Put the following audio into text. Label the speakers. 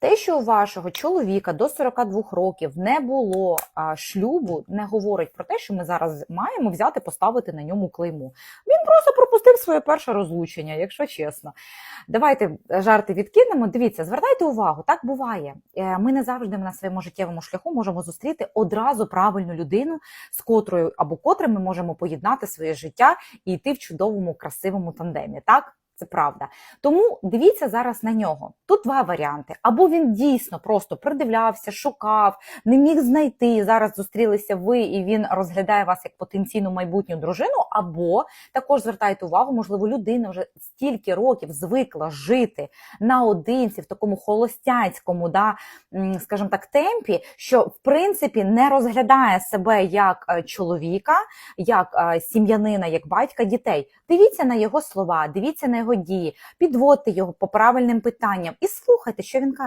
Speaker 1: Те, що у вашого чоловіка до 42 років не було а, шлюбу, не говорить про те, що ми зараз маємо взяти, поставити на ньому клейму. Він просто пропустив своє перше розлучення, якщо чесно. Давайте е, жарти відкинемо. Дивіться, звертайте увагу, так буває. Е, Ми не завжди на своєму життєвому шляху можемо зустріти одразу правильну людину, з котрою або котрим ми можемо поєднати своє життя і йти в чудовому, красивому тандемі. Так, це правда. Тому дивіться зараз на нього. Тут два варіанти: або він дійсно просто придивлявся, шукав, не міг знайти. Зараз зустрілися ви, і він розглядає вас як потенційну майбутню дружину. Або також звертайте увагу, можливо, людина вже стільки років звикла жити наодинці в такому холостяцькому, да, скажімо так, темпі, що в принципі не розглядає себе як е, чоловіка, як е, сім'янина, як батька дітей. Дивіться на його слова, дивіться на його дії, підводьте його по правильним питанням і слухайте, що він каже.